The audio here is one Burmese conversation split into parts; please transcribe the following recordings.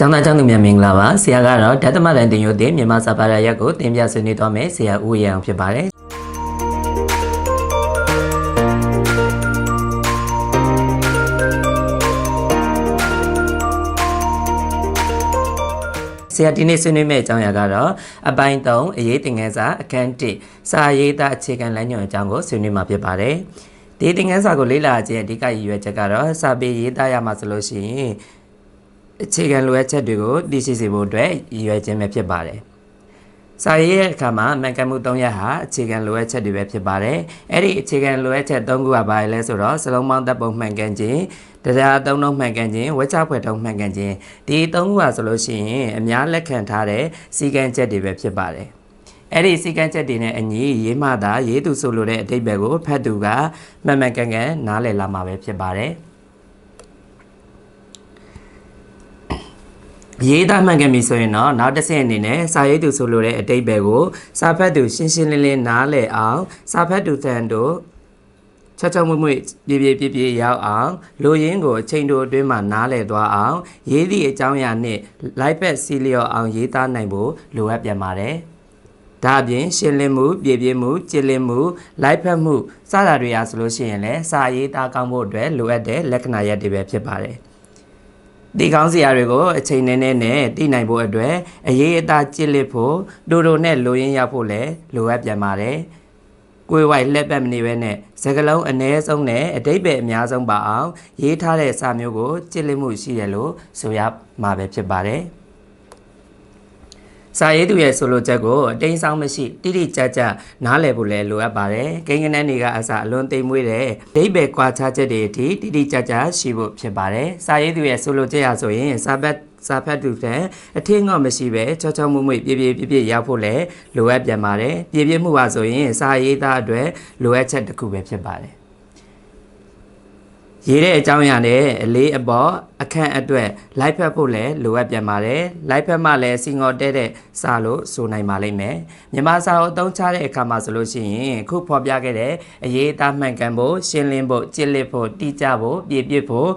ကျောင်းသားကျောင်းသူများမင်္ဂလာပါဆရာကတော့ဓာတ်သမတန်တင်ရိုတင်မြန်မာစာပါရရက်ကိုတင်ပြဆွေးနွေးသွားမယ်ဆရာဦးရအောင်ဖြစ်ပါတယ်ဆရာဒီနေ့ဆွေးနွေးမယ့်အကြောင်းအရာကတော့အပိုင်း3အရေးတင်ငန်းစာအခန်း1စာရေးသားအခြေခံလမ်းညွှန်အကြောင်းကိုဆွေးနွေးမှာဖြစ်ပါတယ်ဒီတင်ငန်းစာကိုလေ့လာခြင်းအဓိကရည်ရွယ်ချက်ကတော့စာပေရေးသားရမှာဆိုလို့ရှိရင် အခြေခံလိုအပ်ချက်တွေကိုသိရှိစေဖို့အတွက်ရည်ရွယ်ခြင်းပဲဖြစ်ပါတယ်။စာရေးရဲ့အခါမှာမှန်ကန်မှု၃ရပ်ဟာအခြေခံလိုအပ်ချက်တွေပဲဖြစ်ပါတယ်။အဲ့ဒီအခြေခံလိုအပ်ချက်၃ခုကဘာလဲဆိုတော့စလုံးပေါင်းတပ်ပုံမှန်ကန်ခြင်းတရားအသုံးလုံးမှန်ကန်ခြင်းဝက်ချဖွဲ့ထုံးမှန်ကန်ခြင်းဒီ၃ခုဟာဆိုလို့ရှိရင်အများလက်ခံထားတဲ့စီကံချက်တွေပဲဖြစ်ပါတယ်။အဲ့ဒီစီကံချက်တွေနဲ့အညီရေးမှသာရေးသူဆိုလိုတဲ့အတိတ်ဘက်ကိုဖတ်သူကမှန်မှန်ကန်ကန်နားလည်လာမှာပဲဖြစ်ပါတယ်။ ရေးသားမှန်ကန်ပြီဆိုရင်တော့နောက်တစ်ဆင့်အနေနဲ့စာရေးသူဆိုလိုတဲ့အတိတ်ပဲကိုစာဖတ်သူရှင်းရှင်းလင်းလင်းနားလည်အောင်စာဖတ်သူတန်တို့ချက်ချက်မွေ့မွေ့ပြပြပြပြရောက်အောင်လူရင်းကိုအချိန်တိုအတွင်းမှာနားလည်သွားအောင်ရေးသည့်အကြောင်းအရာနဲ့လိုက်ဘက်စီလျော့အောင်ရေးသားနိုင်ဖို့လိုအပ်ပြန်ပါတယ်။ဒါအပြင်ရှင်းလင်းမှုပြည့်ပြည့်မှုကြည်လင်မှုလိုက်ဖက်မှုစတာတွေအားဆိုလို့ရှိရင်လည်းစာရေးသားကောင်းဖို့အတွက်လိုအပ်တဲ့လက္ခဏာရပ်တွေပဲဖြစ်ပါတယ်။ ဒီကောင်းစရာတွေကိုအချိန်နဲ့နဲ့နဲ့တည်နိုင်ဖို့အတွက်အရေးအသားကြစ်လစ်ဖို့ဒိုဒိုနဲ့လိုရင်းရဖို့လည်းလိုအပ်ပြန်ပါတယ်။ကိုယ်ဝိုက်လက်ပတ်မနေဘဲနဲ့စကလုံးအ ਨੇ ဆုံးနဲ့အတိတ်ပဲအများဆုံးပါအောင်ရေးထားတဲ့စာမျိုးကိုကြစ်လစ်မှုရှိတယ်လို့ဆိုရမှာပဲဖြစ်ပါတယ်။ စာရေးသူရဲ့ဆိုလိုချက်ကိုအတိမ်ဆောင်မရှိတိတိကျကျနားလည်ဖို့လည်းလိုအပ်ပါတယ်။ကိန်းကနန်းတွေကအစအလွန်သိမ်မွေးတဲ့ဒိဗ္ဗေကွာခြားချက်တွေအထိတိတိကျကျရှိဖို့ဖြစ်ပါတယ်။စာရေးသူရဲ့ဆိုလိုချက်ရဆိုရင်စာပတ်စာဖတ်သူတဲ့အထင်းငေါ့မရှိပဲချောချောမွေ့မွေ့ပြပြပြပြရောက်ဖို့လည်းလိုအပ်ပြန်ပါတယ်။ပြပြမှုပါဆိုရင်စာရေးသားအတွက်လိုအပ်ချက်တစ်ခုပဲဖြစ်ပါတယ်။ ရေးတဲ့အကြောင်းအရာနဲ့အလေးအပေါ်အခန့်အတွက်လိုက်ဖက်ဖို့လည်းလိုအပ်ပြန်ပါတယ်လိုက်ဖက်မှလည်းစီငေါ်တဲ့တဲ့စာလို့ဆိုနိုင်ပါလိမ့်မယ်မြန်မာစာကိုအသုံးချတဲ့အခါမှာဆိုလို့ရှိရင်ခုဖော်ပြခဲ့တဲ့အရေးအသားမှန်ကန်ဖို့ရှင်းလင်းဖို့ကြစ်လစ်ဖို့တိကျဖို့ပြည့်ပြည့်ဖို့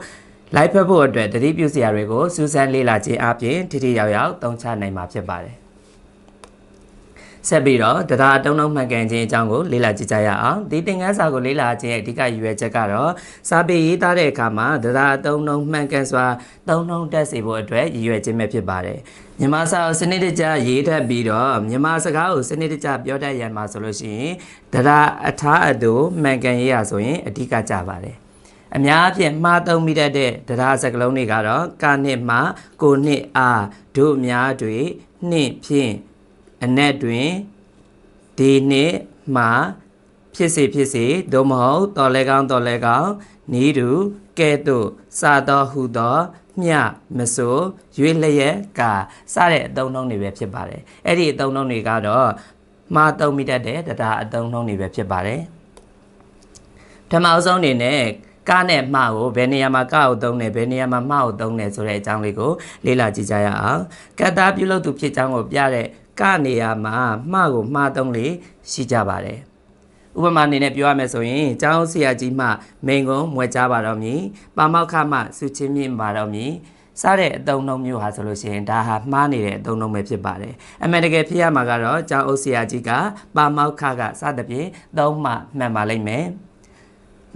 လိုက်ဖက်ဖို့အတွက်တတိပြုစရာတွေကိုစူးစမ်းလေ့လာခြင်းအပြင်ထိထိရောက်ရောက်သုံးချနိုင်မှာဖြစ်ပါတယ် ဆက်ပြီးတော့တရားအတုံးလုံးမှန်ကန်ခြင်းအကြောင်းကိုလေ့လာကြည့်ကြရအောင်ဒီသင်ခန်းစာကိုလေ့လာခြင်းရဲ့အဓိကရည်ရွယ်ချက်ကတော့စာပေရေးသားတဲ့အခါမှာတရားအတုံးလုံးမှန်ကန်စွာသုံးနှုန်းတတ်စေဖို့အတွက်ရည်ရွယ်ခြင်းပဲဖြစ်ပါတယ်မြန်မာစာကိုစနစ်တကျရေးတတ်ပြီးတော့မြန်မာစကားကိုစနစ်တကျပြောတတ်ရမှာဆိုလို့ရှိရင်တရားအထားအတူမှန်ကန်ရေးရဆိုရင်အဓိကကြပါတယ်အများအပြားမှားသုံးမိတတ်တဲ့တရားစကလုံးတွေကတော့ကနှစ်မှကိုနှစ်အားတို့အများတွေနှင့်ဖြင့် အနက်တွင်ဒီနှစ်မှဖြစ်စေဖြစ်စေသို့မဟုတ်တော်လဲကောင်းတော်လဲကောင်းနီးတူကဲ့သို့စာတော်ဟူသောမြမဆိုရွေးလျက်ကစတဲ့အသုံးနှုန်းတွေပဲဖြစ်ပါတယ်အဲ့ဒီအသုံးနှုန်းတွေကတော့မှားသုံးမိတတ်တဲ့တရားအသုံးနှုန်းတွေပဲဖြစ်ပါတယ်ဓမ္မအဆုံးအနေနဲ့ကားနဲ့မှားကိုဘယ်နေရာမှာကားကိုသုံးတယ်ဘယ်နေရာမှာမှားကိုသုံးတယ်ဆိုတဲ့အကြောင်းလေးကိုလေ့လာကြည့်ကြရအောင်ကတ္တာပြုလုပ်သူဖြစ်ကြောင်းကိုပြတဲ့ ကနေရာမှာမှားကိုမှားသုံးလေရှိကြပါတယ်ဥပမာအနေနဲ့ပြောရမယ်ဆိုရင်ကျောင်းဆရာကြီးမှမိန်ကုန်းမွဲကြပါတော့မည်ပါမောက်ခမှစုချင်းမြင့်ပါတော့မည်စတဲ့အတုံးနှုံမျိုးဟာဆိုလို့ရှိရင်ဒါဟာမှားနေတဲ့အတုံးနှုံပဲဖြစ်ပါတယ်အမှန်တကယ်ဖြစ်ရမှာကတော့ကျောင်းအုပ်ဆရာကြီးကပါမောက်ခကစသဖြင့်သုံးမှမှန်ပါလိမ့်မယ်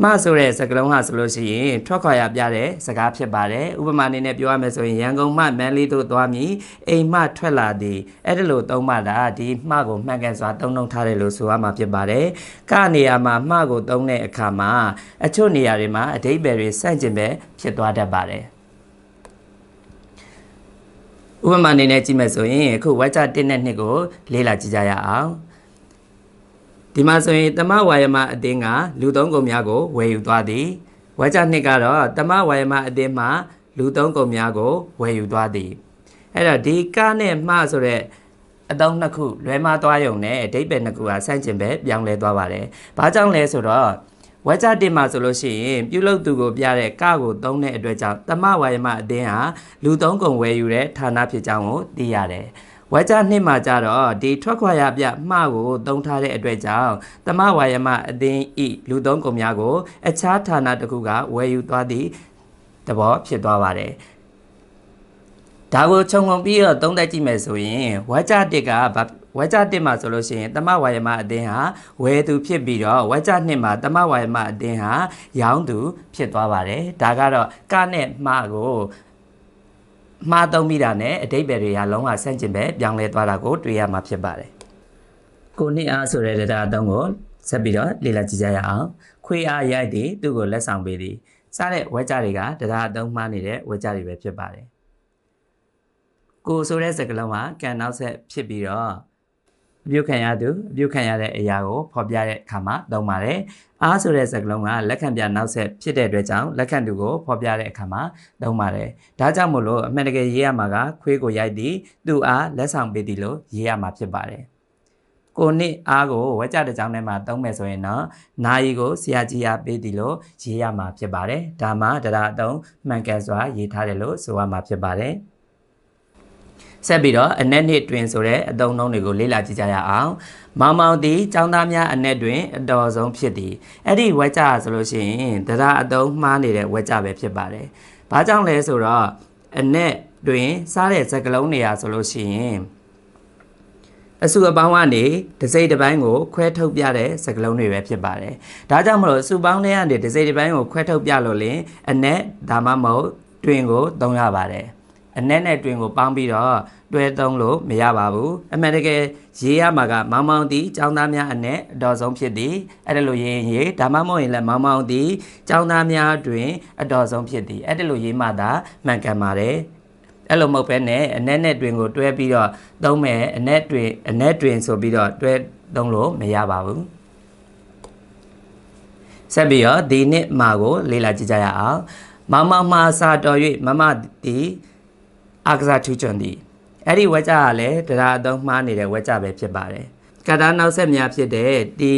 မဆိုတဲ့စကားလုံးဟာဆိုလို့ရှိရင်ထွက်ခွာရပြတဲ့စကားဖြစ်ပါတယ်ဥပမာအနေနဲ့ပြောရမယ်ဆိုရင်ရန်ကုန်မှမန္တလေးသို့သွားမည်အိမ်မှထွက်လာသည်အဲ့ဒါလိုသုံးမှတာဒီမှကိုမှန်ကန်စွာသုံးနှုန်းထားတယ်လို့ဆိုရမှာဖြစ်ပါတယ်ကနေရာမှာမှကိုသုံးတဲ့အခါမှာအချို့နေရာတွေမှာအဓိပ္ပာယ်တွေဆန့်ကျင်ပဲဖြစ်သွားတတ်ပါတယ်ဥပမာအနေနဲ့ကြည့်မယ်ဆိုရင်အခုဝါကြ1နဲ့2ကိုလေ့လာကြည့်ကြရအောင် ဒီမှာဆိုရင်တမဝါယမအသင်းကလူသုံးကုန်များကိုဝယ်ယူသွားသည်ဝါကြနှစ်ကတော့တမဝါယမအသင်းမှလူသုံးကုန်များကိုဝယ်ယူသွားသည်အဲ့တော့ဒီကနဲ့မှဆိုတဲ့အတုံးနှစ်ခုလွဲမှားသွားရုံနဲ့အဓိပ္ပာယ်နှစ်ခုဟာဆန့်ကျင်ပဲပြောင်းလဲသွားပါတယ်။ဘာကြောင့်လဲဆိုတော့ဝါကြတင်မှာဆိုလို့ရှိရင်ပြုလုပ်သူကိုပြတဲ့ကကိုသုံးတဲ့အတွက်ကြောင့်တမဝါယမအသင်းဟာလူသုံးကုန်ဝယ်ယူတဲ့ဌာနဖြစ်ကြောင်းကိုသိရတယ်။ ဝါကြနှစ်မှာကြတော့ဒီထွက်ခွာရပြမှကိုသုံးထားတဲ့အတွက်ကြောင့်တမဝါယမအသင်းဤလူသုံးကုန်များကို အခြားဌာနတစ်ခုကဝယ်ယူသွားသည့်သဘောဖြစ်သွားပါတယ်ဒါကိုခြုံငုံပြီးတော့သုံးသပ်ကြည့်မယ်ဆိုရင်ဝါကြတစ်ကဘာဝါကြတစ်မှာဆိုလို့ရှိရင်တမဝါယမအသင်းဟာဝယ်သူဖြစ်ပြီးတော့ဝါကြနှစ်မှာတမဝါယမအသင်းဟာရောင်းသူဖြစ်သွားပါတယ်ဒါကတော့ကနဲ့မှားကို မှားသုံးပြီးတာနဲ့အတိတ်ပဲတွေကလုံးဝဆန့်ကျင်ပဲပြောင်းလဲသွားတာကိုတွေ့ရမှာဖြစ်ပါတယ်ကိုနှစ်အားဆိုတဲ့တရားအသုံးကိုဆက်ပြီးတော့လေ့လာကြည့်ကြရအောင်ခွေအားရိုက်သည်သူ့ကိုလက်ဆောင်ပေးသည်စတဲ့ဝါကြတွေကတရားအသုံးမှားနေတဲ့ဝါကြတွေပဲဖြစ်ပါတယ်ကိုဆိုတဲ့စကားလုံးကကံနောက်ဆက်ဖြစ်ပြီးတော့ အပြုတ်ခံရသူအပြုတ်ခံရတဲ့အရာကိုဖော်ပြတဲ့အခါမှာသုံးပါတယ်။အားဆိုတဲ့စကားလုံးကလက်ခံပြနောက်ဆက်ဖြစ်တဲ့အတွက်ကြောင့်လက်ခံသူကိုဖော်ပြတဲ့အခါမှာသုံးပါတယ်။ဒါကြောင့်မို့လို့အမှန်တကယ်ရေးရမှာကခွေးကိုရိုက်သည်သူ့အားလက်ဆောင်ပေးသည်လို့ရေးရမှာဖြစ်ပါတယ်။ကိုနှစ်အားကိုဝက်ကြတဲ့ကြောင်းထဲမှာသုံးမယ်ဆိုရင်တော့နာယီကိုဆရာကြီးအားပေးသည်လို့ရေးရမှာဖြစ်ပါတယ်။ဒါမှတရားအသုံးမှန်ကန်စွာရေးထားတယ်လို့ဆိုရမှာဖြစ်ပါတယ်။ ဆက်ပြီးတော့အနက်နှစ်တွင်ဆိုတဲ့အသုံးနှုန်းတွေကိုလေ့လာကြည့်ကြရအောင်မောင်မောင်သည်ចောင်းသားများအနက်တွင်အတော်ဆုံးဖြစ်သည်အဲ့ဒီဝက်ကြဆိုလို့ရှိရင်တရားအသုံးမှားနေတဲ့ဝက်ကြပဲဖြစ်ပါတယ်ဘာကြောင့်လဲဆိုတော့အနက်တွင်စားတဲ့ဇက်ကလုံးနေရာဆိုလို့ရှိရင်အစုအပေါင်းကနေဒစိတစ်ပိုင်းကိုခွဲထုတ်ပြတဲ့စကလုံးတွေပဲဖြစ်ပါတယ်။ဒါကြောင့်မလို့စုပေါင်းတဲ့ကနေဒစိတစ်ပိုင်းကိုခွဲထုတ်ပြလို့လင်အနက်ဒါမှမဟုတ်တွင်ကိုသုံးရပါတယ်။ အနက်နဲ့တွင်ကိုပေါင်းပြီးတော့တွဲသုံးလို့မရပါဘူးအမှန်တကယ်ရေးရမှာကမောင်မောင်တီចောင်းသားများအနက်အတော်ဆုံးဖြစ်သည်အဲ့ဒါလိုရေးရင်ရေးဒါမှမဟုတ်ရင်လည်းမောင်မောင်တီចောင်းသားများတွင်အတော်ဆုံးဖြစ်သည်အဲ့ဒါလိုရေးမှသာမှန်ကန်ပါတယ်အဲ့လိုမဟုတ်ပဲနဲ့အနက်နဲ့တွင်ကိုတွဲပြီးတော့သုံးမယ်အနက်တွင်အနက်တွင်ဆိုပြီးတော့တွဲသုံးလို့မရပါဘူးဆက်ပြီးတော့ဒီနှစ်မှာကိုလေ့လာကြည့်ကြရအောင်မမမစာတော်၍မမတီ အာကစားထူးချွန်သည်အဲ့ဒီဝက်ကြကလည်းတရားအသုံးမှားနေတဲ့ဝက်ကြပဲဖြစ်ပါတယ်ကတာနောက်ဆက်များဖြစ်တဲ့တီ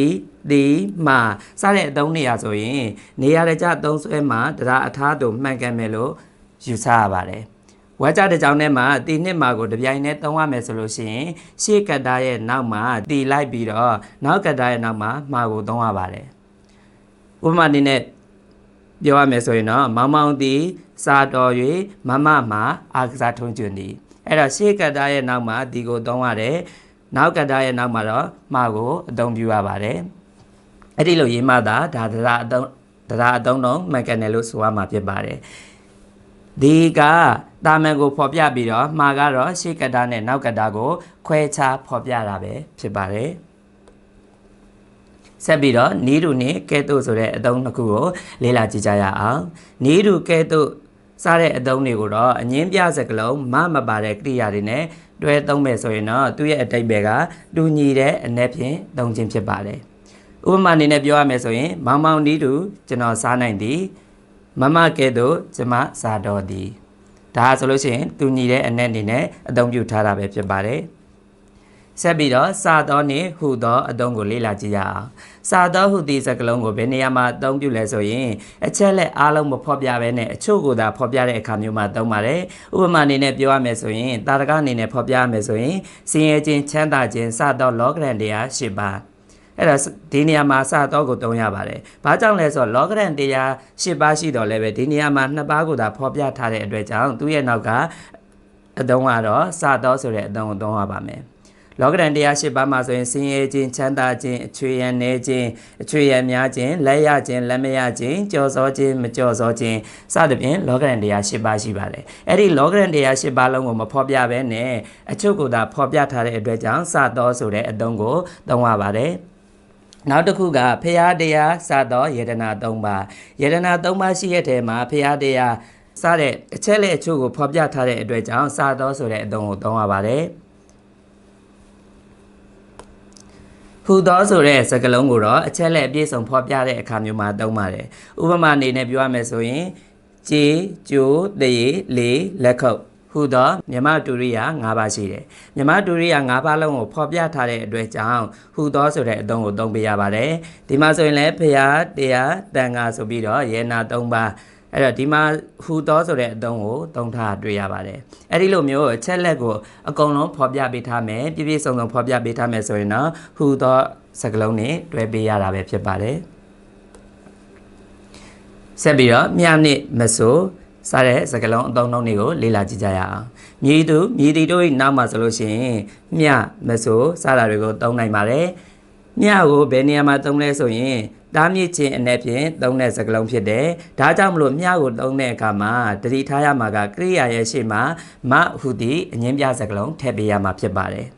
တီမှာစတဲ့အသုံးနေရာဆိုရင်နေရာတကြသုံးဆွဲမှာတရားအထားတို့မှန်ကန်မယ်လို့ယူဆရပါတယ်ဝါကြတစ်ကြောင်ထဲမှာတီနှစ်မှာကိုတပြိုင်တည်းသုံးရမယ်ဆိုလို့ရှိရင်ရှေ့ကတာရဲ့နောက်မှာတီလိုက်ပြီးတော့နောက်ကတာရဲ့နောက်မှာမှာကိုသုံးရပါတယ်ဥပမာအနေနဲ့ ပြောရမယ်ဆိုရင်တော့မောင်မောင်တီစာတော်၍မမမှာအာကစားထုံးကျွန်းသည်အဲ့တော့ရှေ့ကတ္တာရဲ့နောက်မှာဒီကိုသုံးရတယ်နောက်ကတ္တာရဲ့နောက်မှာတော့မှာကိုအသုံးပြုရပါတယ်အဲ့ဒီလိုရေးမှသာဒါတရားအသုံးတရားအသုံးတော့မှန်ကန်တယ်လို့ဆိုရမှာဖြစ်ပါတယ်ဒီကတာမန်ကိုဖော်ပြပြီးတော့မှာကတော့ရှေ့ကတ္တာနဲ့နောက်ကတ္တာကိုခွဲခြားဖော်ပြတာပဲဖြစ်ပါတယ် ဆက်ပြီးတော့နီးတူနဲ့ကဲတုဆိုတဲ့အသုံးတစ်ခုကိုလေ့လာကြည့်ကြရအောင်နီးတူကဲတုစားတဲ့အသုံးတွေကိုတော့အငင်းပြစကလုံးမမပါတဲ့ကိရိယာတွေနဲ့တွဲသုံးမယ်ဆိုရင်တော့သူ့ရဲ့အတိတ်ပဲကတူညီတဲ့အ내ဖြင့်သုံးခြင်းဖြစ်ပါတယ်ဥပမာအနေနဲ့ပြောရမယ်ဆိုရင် မောင်မောင်ဒီတူကျွန်တော်စားနိုင်သည်မမကဲ့သို့ကျွန်မစားတော်သည်ဒါဆိုလို့ရှိရင်တူညီတဲ့အ내အနေနဲ့အသုံးပြုထားတာပဲဖြစ်ပါတယ် ဆက်ပြီးတော့စာသောနှင့်ဟူသောအသုံးကိုလေ့လာကြည့်ရအောင်စာသောဟူသည့်စကားလုံးကိုဘယ်နေရာမှာအသုံးပြုလဲဆိုရင်အချက်လက်အားလုံးမဖော်ပြဘဲနဲ့အချို့ကိုသာဖော်ပြတဲ့အခါမျိုးမှာသုံးပါတယ်ဥပမာအနေနဲ့ပြောရမယ်ဆိုရင်တာရကအနေနဲ့ဖော်ပြရမယ်ဆိုရင်စင်ရဲခြင်းချမ်းသာခြင်းစသောလောကရန်တရား၈ပါးအဲ့ဒါဒီနေရာမှာစတော့ကိုသုံးရပါတယ်။ဘာကြောင့်လဲဆိုတော့လောကရန်တရား၈ပါးရှိတော့လည်းပဲဒီနေရာမှာနှစ်ပါးကိုသာဖော်ပြထားတဲ့အတွက်ကြောင့်သူ့ရဲ့နောက်ကအသုံးကတော့စတော့ဆိုတဲ့အသုံးကိုသုံးရပါမယ်။ လောကဒဏ်တရား၈ပါးမှာဆိုရင်ဆင်းရဲခြင်းချမ်းသာခြင်းအချွေရန်နေခြင်းအချွေရန်များခြင်းလက်ရခြင်းလက်မရခြင်းကြော်စောခြင်းမကြော်စောခြင်းစသဖြင့်လောကဒဏ်တရား၈ပါးရှိပါတယ်အဲ့ဒီလောကဒဏ်တရား၈ပါးလုံးကိုမဖော်ပြဘဲနဲ့အချုပ်ကိုသာဖော်ပြထားတဲ့အတွက်ကြောင့်စသောဆိုတဲ့အသုံးကိုသုံးရပါတယ်နောက်တစ်ခုကဖရာတရားစသောယေဒနာ၃ပါးယေဒနာ၃ပါးရှိတဲ့ထဲမှာဖရာတရားစတဲ့အချက်လက်အချို့ကိုဖော်ပြထားတဲ့အတွက်ကြောင့်စသောဆိုတဲ့အသုံးကိုသုံးရပါတယ် ဟူသောဆိုတဲ့စကားလုံးကိုတော့အချက်လက်အပြည့်စုံဖော်ပြတဲ့အခါမျိုးမှာသုံးပါတယ်။ဥပမာအနေနဲ့ပြောရမယ်ဆိုရင်ကြေးကျိုးတရေလေးလက်ခုပ်ဟူသောမြမတူရိယာ၅ပါးရှိတယ်။မြမတူရိယာ၅ပါးလုံးကိုဖော်ပြထားတဲ့အတွက်ကြောင့်ဟူသောဆိုတဲ့အသုံးကိုသုံးပေးရပါတယ်။ဒီမှာဆိုရင်လည်းဖရာတရားတန်ခါဆိုပြီးတော့ယေနာ၃ပါး အဲ့တော့ဒီမှာဟူသောဆိုတဲ့အသုံးကိုသုံးထားတွေ့ရပါတယ်အဲ့ဒီလိုမျိုးအချက်လက်ကိုအကုန်လုံးဖော်ပြပေးထားမယ်ပြည့်ပြည့်စုံစုံဖော်ပြပေးထားမယ်ဆိုရင်တော့ဟူသောစကားလုံးနဲ့တွဲပေးရတာပဲဖြစ်ပါတယ်ဆက်ပြီးတော့မြနစ်မဆိုစတဲ့စကားလုံးအသုံးအနှုန်းတွေကိုလေ့လာကြည့်ကြရအောင်မြည်သူမြည်တီတို့၏နောက်မှာဆိုလို့ရှိရင်မြမဆိုစတာတွေကိုသုံးနိုင်ပါတယ် မြကိုဘယ်နေရာမှာသုံးလဲဆိုရင်တားမြစ်ခြင်းအနေဖြင့်သုံးတဲ့စကားလုံးဖြစ်တယ်ဒါကြောင့်မလို့မြကိုသုံးတဲ့အခါမှာတတိထားရမှာကကရိယာရဲ့ရှေ့မှာမဟုသည့်အငင်းပြစကားလုံးထည့်ပေးရမှာဖြစ်ပါတယ်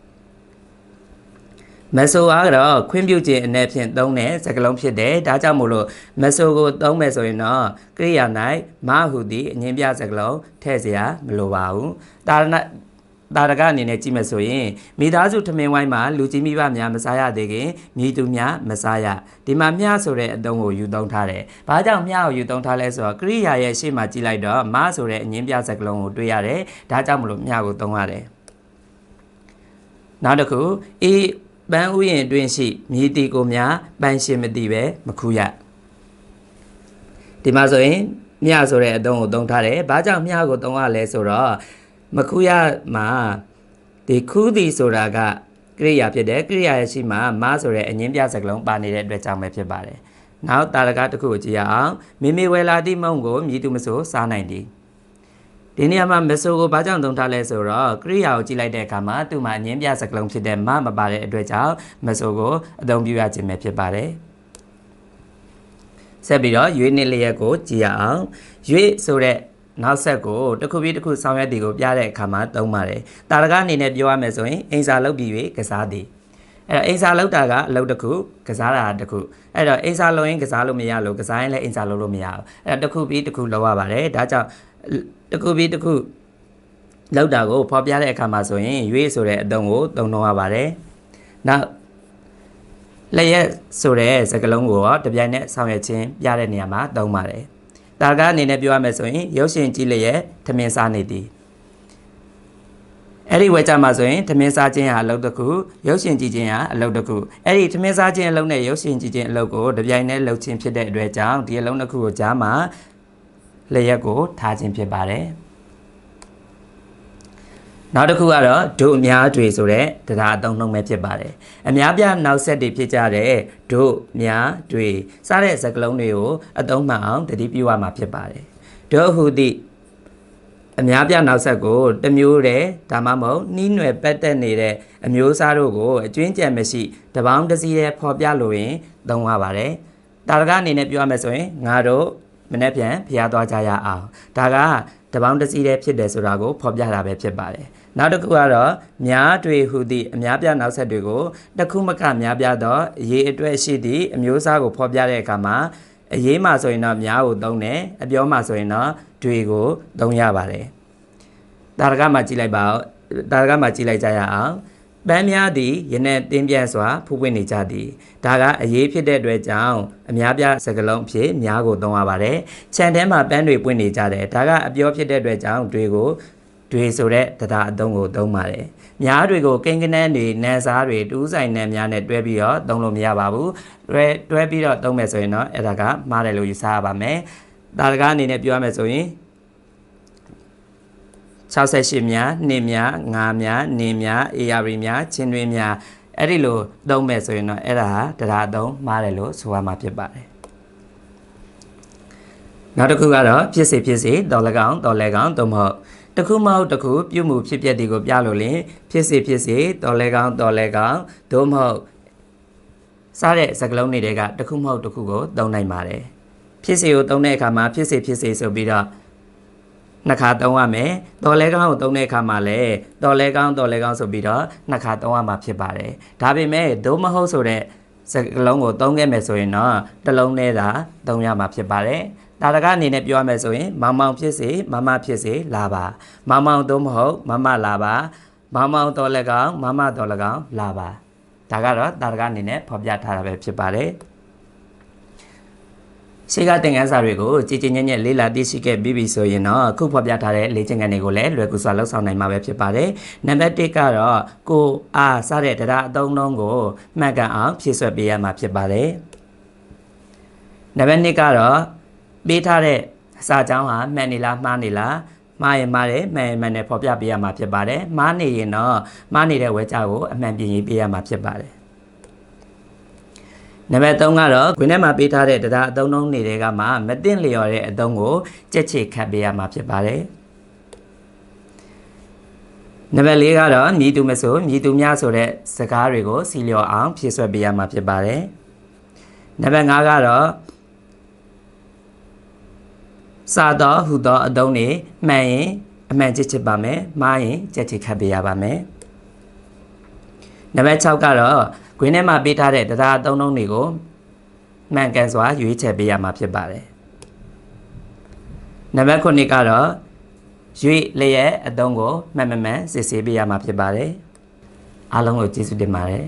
မဆိုအားကတော့ခွင့်ပြုခြင်းအနေဖြင့်သုံးတဲ့စကားလုံးဖြစ်တယ်ဒါကြောင့်မို့လို့မဆိုကိုသုံးမယ်ဆိုရင်တော့ကရိယာ၌မဟုသည်အငင်းပြစကားလုံးထည့်เสียမလိုပါဘူးတာရဏ တာရကအနေနဲ့ကြည့်မယ်ဆိုရင်မိသားစုထမင်းဝိုင်းမှာလူကြီးမိဘများမစားရသေးခင်မိသူများမစားရဒီမှာမြဆိုတဲ့အတုံးကိုယူသုံးထားတယ်။ဘာကြောင့်မြကိုယူသုံးထားလဲဆိုတော့ကရိယာရဲ့ရှေ့မှာကြည့်လိုက်တော့မဆိုတဲ့အငင်းပြစကားလုံးကိုတွေ့ရတယ်။ဒါကြောင့်မလို့မြကိုသုံးရတယ်။နောက်တစ်ခုအေးပန်းဥယျင်အတွင်းရှိမြေတီကိုများပန်းရှင်မသိပဲမခူးရဒီမှာဆိုရင်မြဆိုတဲ့အတုံးကိုသုံးထားတယ်ဘာကြောင့်မြကိုသုံးရလဲဆိုတော့ မခူးရမှာဒီခူးသည်ဆိုတာကကရိယာဖြစ်တယ်ကရိယာရဲ့ရှိမှာမဆိုတဲ့အငင်းပြစကလုံးပါနေတဲ့အတွက်ကြောင့်ပဲဖြစ်ပါတယ်နောက်တာရကတစ်ခုကိုကြည့်ရအောင်မိမိဝယ်လာသည့်မုံကိုမြည်သူမဆိုစားနိုင်သည်ဒီနေရာမှာမဆိုကိုဘာကြောင့်သုံးထားလဲဆိုတော့ကရိယာကိုကြည့်လိုက်တဲ့အခါမှာသူ့မှာအငင်းပြစကလုံးဖြစ်တဲ့မမပါတဲ့အတွက်ကြောင့်မဆိုကိုအသုံးပြုရခြင်းပဲဖြစ်ပါတယ်ဆက်ပြီးတော့ရွေးနှစ်လျက်ကိုကြည့်ရအောင်ရွေးဆိုတဲ့ နောက်ဆက်ကိုတစ်ခုပြီးတစ်ခုဆောင်ရွက်တီကိုပြတဲ့အခါမှာသုံးပါတယ်တာရကအနေနဲ့ပြောရမယ်ဆိုရင်အိမ်စာလုပ်ပြီး၍ကစားသည်အဲ့တော့အိမ်စာလုပ်တာကအလုပ်တစ်ခုကစားတာတစ်ခုအဲ့တော့အိမ်စာလုပ်ရင်ကစားလို့မရလို့ကစားရင်လည်းအိမ်စာလုပ်လို့မရဘူးအဲ့တော့တစ်ခုပြီးတစ်ခုလုပ်ရပါတယ်ဒါကြောင့်တစ်ခုပြီးတစ်ခုလောက်တာကိုဖော်ပြတဲ့အခါမှာဆိုရင်ရွေးဆိုတဲ့အသုံးကိုသုံးတော့ရပါတယ်နောက်လျက်ဆိုတဲ့စကားလုံးကိုတော့တပြိုင်နက်ဆောင်ရွက်ခြင်းပြတဲ့နေရာမှာသုံးပါတယ် ဒါကအနေနဲ့ပြောရမယ်ဆိုရင်ရုပ်ရှင်ကြည့်လျက်ထမင်းစားနေသည်အဲ့ဒီဝဲကြမှာဆိုရင်ထမင်းစားခြင်းဟာအလုပ်တစ်ခုရုပ်ရှင်ကြည့်ခြင်းဟာအလုပ်တစ်ခုအဲ့ဒီထမင်းစားခြင်းအလုပ်နဲ့ရုပ်ရှင်ကြည့်ခြင်းအလုပ်ကိုတပြိုင်တည်းလုပ်ခြင်းဖြစ်တဲ့အတွက်ကြောင့်ဒီအလုံးတစ်ခုကိုကြားမှာလျက်ကိုထားခြင်းဖြစ်ပါတယ် နောက်တစ်ခုကတော့ဒုအများတွေဆိုတဲ့တရားအသုံးနှုန်းပဲဖြစ်ပါတယ်အများပြနောက်ဆက်တွေဖြစ်ကြတဲ့ဒုများတွေစတဲ့စကားလုံးတွေကိုအသုံးမှန်အောင်တတိပြုရမှာဖြစ်ပါတယ်ဒုဟုသည့်အများပြနောက်ဆက်ကိုတမျိုးတည်းဒါမှမဟုတ်နှီးနွယ်ပတ်သက်နေတဲ့အမျိုးအစားတို့ကိုအကျွင်းကြံမရှိတပေါင်းတစည်းတည်းဖော်ပြလို့ရင်သုံးရပါတယ်တာရကအနေနဲ့ပြောရမယ်ဆိုရင်ငါတို့မနေ့ပြန်ဖျားသွားကြရအောင်ဒါကတပေါင်းတစည်းတည်းဖြစ်တယ်ဆိုတာကိုဖော်ပြတာပဲဖြစ်ပါတယ် နောက်တစ်ခုကတော့များတွေဟူသည့်အများပြနောက်ဆက်တွေကိုတစ်ခုမကများပြသောအရေးအတွက်ရှိသည့်အမျိုးအစားကိုဖော်ပြတဲ့အခါမှာအရေးမှာဆိုရင်တော့များကိုသုံးတယ်အပြောမှာဆိုရင်တော့တွေကိုသုံးရပါတယ်တာရကမှာကြည့်လိုက်ပါဦးတာရကမှာကြည့်လိုက်ကြရအောင်ပန်းများသည်ယနေ့တင်းပြန့်စွာဖူးပွင့်နေကြသည်ဒါကအရေးဖြစ်တဲ့အတွက်ကြောင့်အများပြစကလုံးဖြစ်များကိုသုံးရပါတယ်ခြံထဲမှာပန်းတွေပွင့်နေကြတယ်ဒါကအပြောဖြစ်တဲ့အတွက်ကြောင့်တွေကို တွေဆိုတဲ့တရားအသုံးကိုသုံးပါတယ်။များတွေကိုကိန်းကနန်းတွေနန်းစားတွေတူးဆိုင်နန်းများနဲ့တွဲပြီးတော့သုံးလို့မရပါဘူး။တွဲတွဲပြီးတော့သုံးမယ်ဆိုရင်တော့အဲ့ဒါကမှားတယ်လို့ယူဆရပါမယ်။ဒါတကားအနေနဲ့ပြောရမယ်ဆိုရင်68များ၊နှစ်များ၊ငါးများ၊နေများ၊အေယာရီများ၊ချင်းတွင်းများအဲ့ဒီလိုသုံးမယ်ဆိုရင်တော့အဲ့ဒါဟာတရားအသုံးမှားတယ်လို့ဆိုရမှာဖြစ်ပါတယ်။နောက်တစ်ခုကတော့ဖြစ်စေဖြစ်စေတော်၎င်းတော်လဲကောင်သို့မဟုတ် တစ်ခုမဟုတ်တစ်ခုပြုမှုဖြစ်ပျက်တွေကိုပြလို့လင်ဖြစ်စေဖြစ်စေတော်လဲကောင်းတော်လဲကောင်းသို့မဟုတ်စားတဲ့စကလုံးတွေကတစ်ခုမဟုတ်တစ်ခုကိုသုံးနိုင်ပါတယ်ဖြစ်စေကိုသုံးတဲ့အခါမှာဖြစ်စေဖြစ်စေဆိုပြီးတော့နှစ်ခါသုံးရမယ်တော်လဲကောင်းကိုသုံးတဲ့အခါမှာလည်းတော်လဲကောင်းတော်လဲကောင်းဆိုပြီးတော့နှစ်ခါသုံးရမှာဖြစ်ပါတယ်ဒါပေမဲ့သို့မဟုတ်ဆိုတဲ့စကလုံးကိုသုံးခဲ့မယ်ဆိုရင်တော့တစ်လုံးနဲ့သာသုံးရမှာဖြစ်ပါတယ် ဒါတကအနေနဲ့ပြောရမယ်ဆိုရင်မောင်မောင်ဖြစ်စေမမဖြစ်စေလာပါမောင်မောင်သို့မဟုတ်မမလာပါမောင်မောင်တော်လည်းကောင်းမမတော်လည်းကောင်းလာပါဒါကတော့ဒါတကအနေနဲ့ဖော်ပြထားတာပဲဖြစ်ပါတယ်ရှေ့ကသင်ခန်းစာတွေကိုကြည်ကြည်ညက်ညက်လေးလာသိရှိခဲ့ပြီးပြီဆိုရင်တော့အခုဖော်ပြထားတဲ့လေ့ကျင့်ခန်းတွေကိုလည်းလွယ်ကူစွာလှုပ်ဆောင်နိုင်မှာပဲဖြစ်ပါတယ်။နံပါတ်1ကတော့ကိုအားစတဲ့တရားအသုံးလုံးကိုမှတ်ကန်အောင်ဖြည့်ဆွက်ပေးရမှာဖြစ်ပါတယ်။နံပါတ်2ကတော့ ပေးထားတဲ့စာကြောင်းဟာမှန်နေလားမှားနေလားမှားရင်မှားတယ်မှန်ရင်မှန်တယ်ဖော်ပြပေးရမှာဖြစ်ပါတယ်မှားနေရင်တော့မှားနေတဲ့ဝဲကြကိုအမှန်ပြင်ရေးပေးရမှာဖြစ်ပါတယ်နံပါတ်3ကတော့ခွင်းထဲမှာပေးထားတဲ့တရားအသုံးလုံးတွေကမှမတင်လျော်တဲ့အသုံးကိုကြက်ချေခတ်ပေးရမှာဖြစ်ပါတယ်နံပါတ်4ကတော့မြည်သူမဆိုမြည်သူများဆိုတဲ့စကားတွေကိုစီလျော်အောင်ဖြည့်ဆွက်ပေးရမှာဖြစ်ပါတယ်နံပါတ်5ကတော့ စာတော့ဟူသောအသုံးတွေမှန်ရင်အမှန်ချစ်ချစ်ပါမယ်မှားရင်ကြက်ချေခတ်ပေးရပါမယ်နံပါတ်6ကတော့ခွင်းထဲမှာပေးထားတဲ့တရားအသုံးလုံးတွေကိုမှန်ကန်စွာရွေးချယ်ပေးရမှာဖြစ်ပါတယ်နံပါတ်9ကတော့ရွေလျက်အတုံးကိုမှန်မှန်မှန်စစ်ဆေးပေးရမှာဖြစ်ပါတယ်အားလုံးကိုကျေးဇူးတင်ပါတယ်